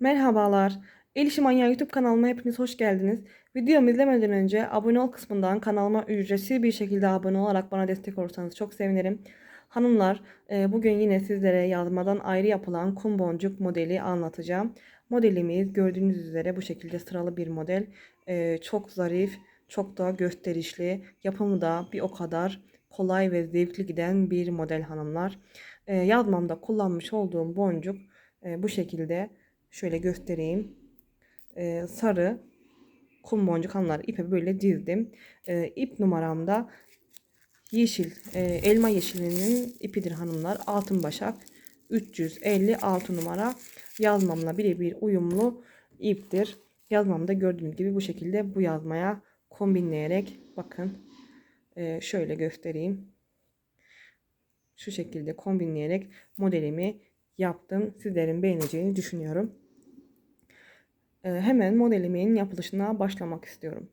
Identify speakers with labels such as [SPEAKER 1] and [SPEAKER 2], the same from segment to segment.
[SPEAKER 1] Merhabalar. El İşi YouTube kanalıma hepiniz hoş geldiniz. Videomu izlemeden önce abone ol kısmından kanalıma ücretsiz bir şekilde abone olarak bana destek olursanız çok sevinirim. Hanımlar, e, bugün yine sizlere yazmadan ayrı yapılan kum boncuk modeli anlatacağım. Modelimiz gördüğünüz üzere bu şekilde sıralı bir model. E, Çok zarif, çok da gösterişli. Yapımı da bir o kadar kolay ve zevkli giden bir model hanımlar. E, Yazmamda kullanmış olduğum boncuk bu şekilde. Şöyle göstereyim. Ee, sarı kum boncuk hanımlar ipe böyle dizdim. Ee, ip numaramda yeşil, e, elma yeşilinin ipidir hanımlar. Altın başak 356 numara yazmamla birebir uyumlu iptir. Yazmamda gördüğünüz gibi bu şekilde bu yazmaya kombinleyerek bakın e, şöyle göstereyim. Şu şekilde kombinleyerek modelimi yaptım. Sizlerin beğeneceğini düşünüyorum. Ee, hemen modelimin yapılışına başlamak istiyorum.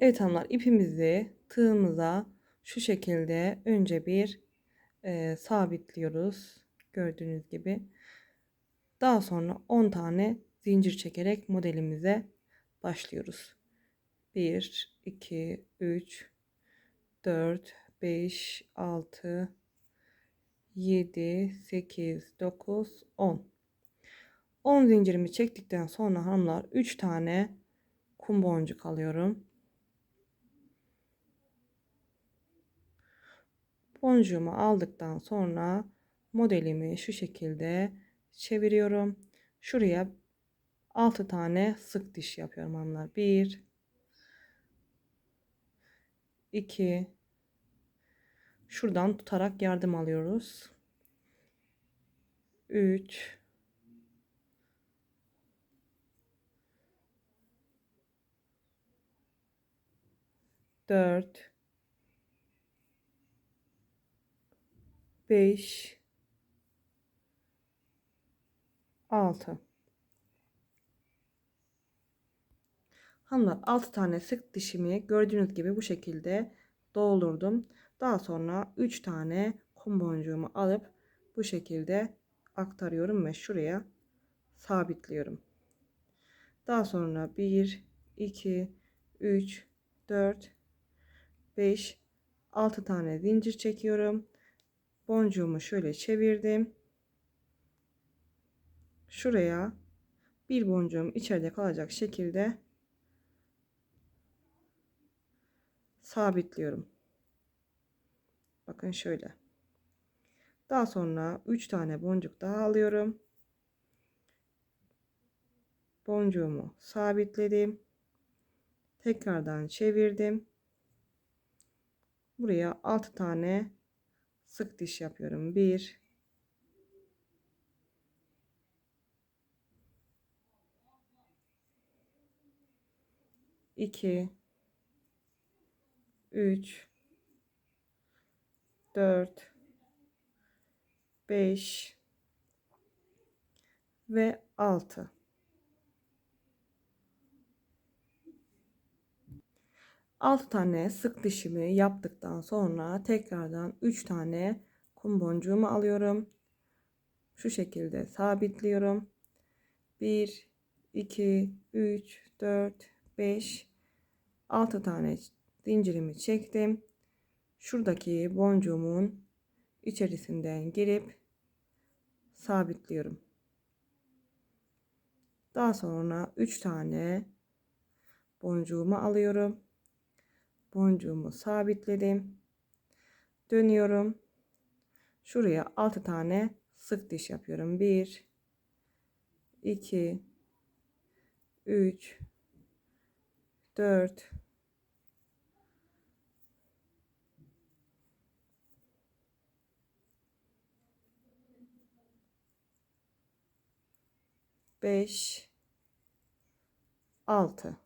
[SPEAKER 1] Evet hanımlar ipimizi tığımıza şu şekilde önce bir e, sabitliyoruz. Gördüğünüz gibi. Daha sonra 10 tane zincir çekerek modelimize başlıyoruz. 1, 2, 3, 4, 5, 6, 7, 8, 9, 10. 10 zincirimi çektikten sonra hanımlar 3 tane kum boncuk alıyorum. Boncuğumu aldıktan sonra modelimi şu şekilde çeviriyorum. Şuraya 6 tane sık diş yapıyorum hanımlar. 1 2 Şuradan tutarak yardım alıyoruz. 3 4 5 6 Hanımlar 6 tane sık dişimi gördüğünüz gibi bu şekilde doldurdum. Daha sonra 3 tane kum boncuğumu alıp bu şekilde aktarıyorum ve şuraya sabitliyorum. Daha sonra 1 2 3 4 5 6 tane zincir çekiyorum. Boncuğumu şöyle çevirdim. Şuraya bir boncuğum içeride kalacak şekilde sabitliyorum. Bakın şöyle. Daha sonra 3 tane boncuk daha alıyorum. Boncuğumu sabitledim. Tekrardan çevirdim. Buraya 6 tane sık diş yapıyorum. 1 2 3 4 5 ve 6 6 tane sık dişimi yaptıktan sonra tekrardan 3 tane kum boncuğumu alıyorum. Şu şekilde sabitliyorum. 1 2 3 4 5 6 tane zincirimi çektim. Şuradaki boncuğumun içerisinden girip sabitliyorum. Daha sonra 3 tane boncuğumu alıyorum boncuğumu sabitledim. Dönüyorum. Şuraya 6 tane sık diş yapıyorum. 1 2 3 4 5 6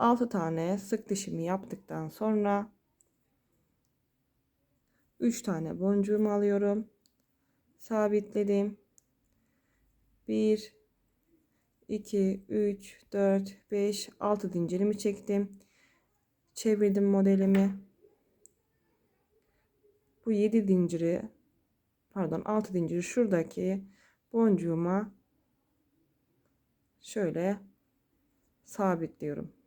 [SPEAKER 1] 6 tane sık dişimi yaptıktan sonra 3 tane boncuğumu alıyorum. Sabitledim. 1 2 3 4 5 6 zincirimi çektim. Çevirdim modelimi. Bu 7 zinciri pardon 6 zinciri şuradaki boncuğuma şöyle sabitliyorum.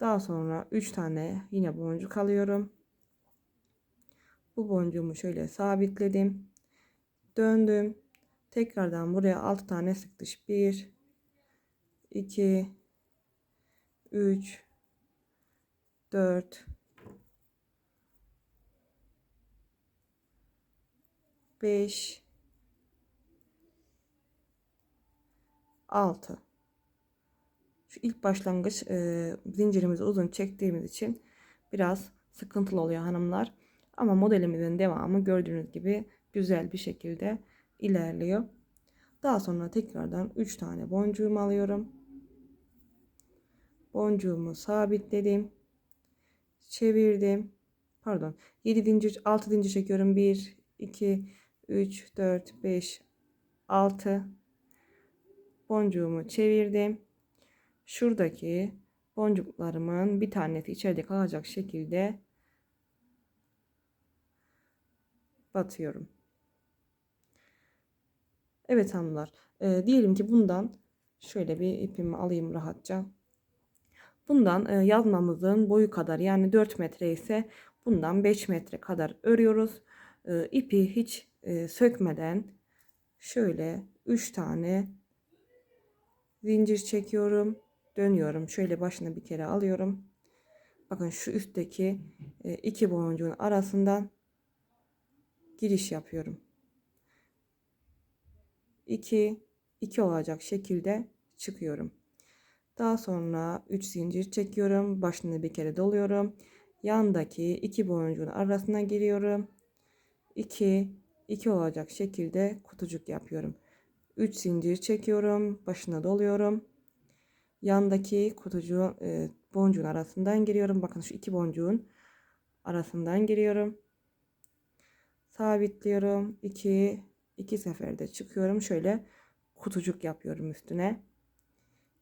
[SPEAKER 1] Daha sonra 3 tane yine boncuk alıyorum. Bu boncuğumu şöyle sabitledim. Döndüm. Tekrardan buraya 6 tane sık diş. 1 2 3 4 5 6 Şu ilk başlangıç e, zincirimizi uzun çektiğimiz için biraz sıkıntılı oluyor hanımlar. Ama modelimizin devamı gördüğünüz gibi güzel bir şekilde ilerliyor. Daha sonra tekrardan 3 tane boncuğumu alıyorum. Boncuğumu sabitledim. Çevirdim. Pardon. 7 zincir 6 zincir çekiyorum. 1 2 3 4 5 6 boncuğumu çevirdim. Şuradaki boncuklarımın bir tanesi içeride kalacak şekilde batıyorum. Evet hanımlar. E, diyelim ki bundan şöyle bir ipimi alayım rahatça. Bundan e, yazmamızın boyu kadar yani 4 metre ise bundan 5 metre kadar örüyoruz. E, ipi hiç e, sökmeden şöyle 3 tane zincir çekiyorum. Dönüyorum. Şöyle başına bir kere alıyorum. Bakın şu üstteki e, iki boncuğun arasından giriş yapıyorum. 2 2 olacak şekilde çıkıyorum. Daha sonra 3 zincir çekiyorum. Başını bir kere doluyorum. Yandaki iki boncuğun arasına giriyorum. 2 2 olacak şekilde kutucuk yapıyorum. 3 zincir çekiyorum. Başına doluyorum. Yandaki kutucuğun e, boncuğun arasından giriyorum. Bakın şu iki boncuğun arasından giriyorum. Sabitliyorum. 2 2 seferde çıkıyorum. Şöyle kutucuk yapıyorum üstüne.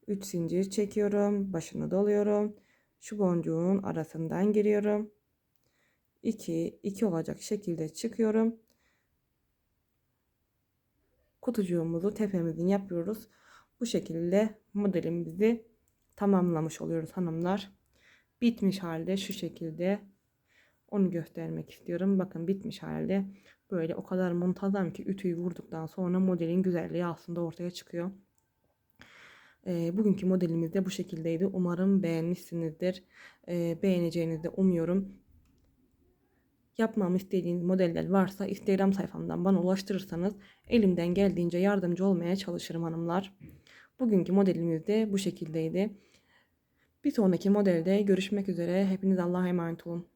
[SPEAKER 1] 3 zincir çekiyorum. Başını doluyorum. Şu boncuğun arasından giriyorum. 2 2 olacak şekilde çıkıyorum. Kutucuğumuzu tepemizin yapıyoruz. Bu şekilde modelimizi tamamlamış oluyoruz hanımlar. Bitmiş halde şu şekilde onu göstermek istiyorum. Bakın bitmiş halde böyle o kadar muntazam ki ütüyü vurduktan sonra modelin güzelliği aslında ortaya çıkıyor. E, bugünkü modelimiz de bu şekildeydi. Umarım beğenmişsinizdir. E, beğeneceğinizi de umuyorum. Yapmamı istediğiniz modeller varsa Instagram sayfamdan bana ulaştırırsanız elimden geldiğince yardımcı olmaya çalışırım hanımlar. Bugünkü modelimiz de bu şekildeydi. Bir sonraki modelde görüşmek üzere. Hepiniz Allah'a emanet olun.